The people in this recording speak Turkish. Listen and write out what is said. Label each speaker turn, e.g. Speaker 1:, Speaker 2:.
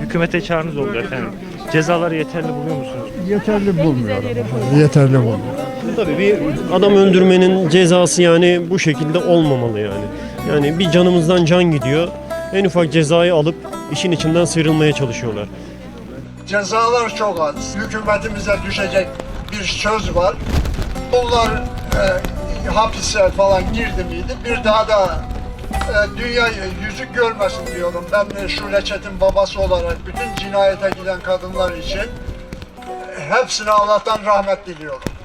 Speaker 1: hükümete çağrınız oldu efendim. Cezaları yeterli buluyor musunuz?
Speaker 2: Yeterli bulmuyorum. Yeterli bulmuyorum.
Speaker 3: Tabii bir adam öldürmenin cezası yani bu şekilde olmamalı yani. Yani bir canımızdan can gidiyor. En ufak cezayı alıp işin içinden sıyrılmaya çalışıyorlar.
Speaker 4: Cezalar çok az. Hükümetimize düşecek bir söz var. Bunlar e, hapise falan girdi miydi bir daha da e, dünya yüzü görmesin diyorum. Ben e, şu reçetin babası olarak bütün cinayete giden kadınlar için e, hepsine Allah'tan rahmet diliyorum.